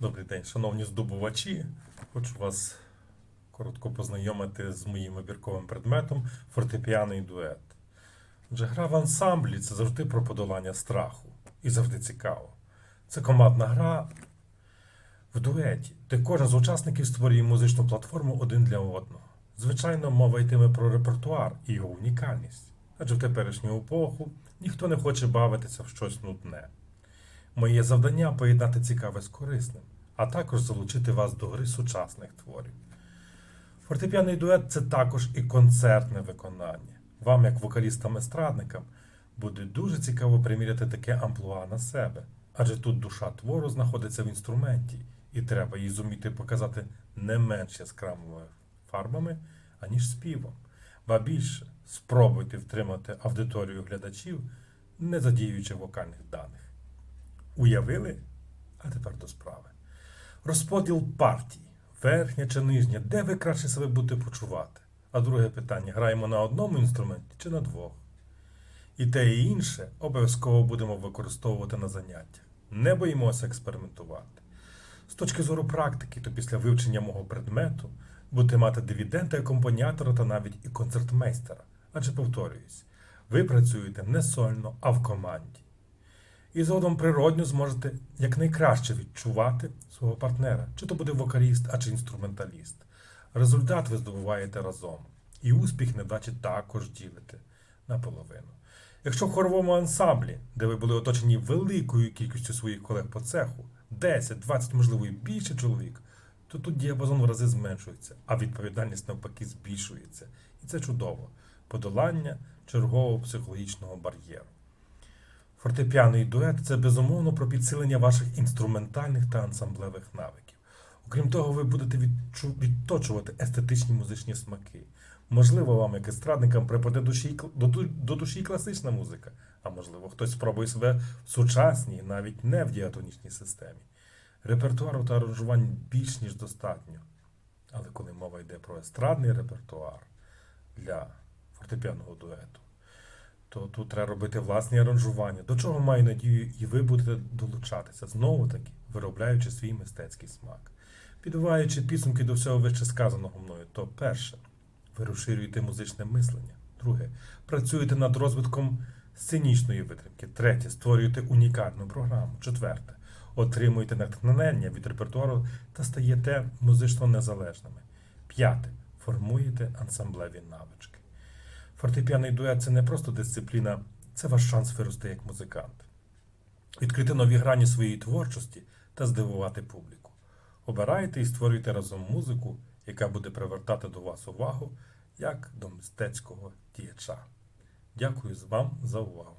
Добрий день, шановні здобувачі. Хочу вас коротко познайомити з моїм вибірковим предметом фортепіаний дует. Адже гра в ансамблі це завжди про подолання страху. І завжди цікаво. Це командна гра в дуеті, де кожен з учасників створює музичну платформу один для одного. Звичайно, мова йтиме про репертуар і його унікальність. Адже в теперішню епоху ніхто не хоче бавитися в щось нудне. Моє завдання поєднати цікаве з корисним, а також залучити вас до гри сучасних творів. Фортепіаний дует це також і концертне виконання. Вам, як вокалістам-естрадникам, буде дуже цікаво приміряти таке амплуа на себе, адже тут душа твору знаходиться в інструменті, і треба її зуміти показати не менш яскравими фарбами, аніж співом. Ба більше, спробуйте втримати аудиторію глядачів, не задіюючи вокальних даних. Уявили? А тепер до справи. Розподіл партій. Верхня чи нижня, де ви краще себе будете почувати? А друге питання: граємо на одному інструменті чи на двох? І те і інше обов'язково будемо використовувати на заняттях. Не боїмося експериментувати. З точки зору практики, то після вивчення мого предмету будете мати дивіденти акомпаніатора та навіть і концертмейстера. Адже повторююсь, ви працюєте не сольно, а в команді. І згодом природньо зможете якнайкраще відчувати свого партнера, чи то буде вокаліст, а чи інструменталіст. Результат ви здобуваєте разом. І успіх невдачі також ділите наполовину. Якщо в хоровому ансамблі, де ви були оточені великою кількістю своїх колег по цеху, 10, 20, можливо, і більше чоловік, то тут діапазон в рази зменшується, а відповідальність навпаки збільшується. І це чудово. Подолання чергового психологічного бар'єру. Фортепіаний дует це безумовно про підсилення ваших інструментальних та ансамблевих навиків. Окрім того, ви будете відточувати естетичні музичні смаки. Можливо, вам, як естрадникам, припаде душі, до, душі класична музика, а можливо, хтось спробує себе в сучасній, навіть не в діатонічній системі. Репертуару та аранжувань більш ніж достатньо. Але коли мова йде про естрадний репертуар для фортепіаного дуету, то тут треба робити власні аранжування. До чого маю надію, і ви будете долучатися, знову таки, виробляючи свій мистецький смак. Підбиваючи підсумки до всього вище сказаного мною, то перше, ви розширюєте музичне мислення. Друге, працюєте над розвитком сценічної витримки. Третє, створюєте унікальну програму. Четверте, отримуєте натхнення від репертуару та стаєте музично незалежними. П'яте, формуєте ансамблеві навички. Фортепіаний дует це не просто дисципліна, це ваш шанс вирости як музикант, відкрити нові грані своєї творчості та здивувати публіку. Обирайте і створюйте разом музику, яка буде привертати до вас увагу як до мистецького діяча. Дякую вам за увагу.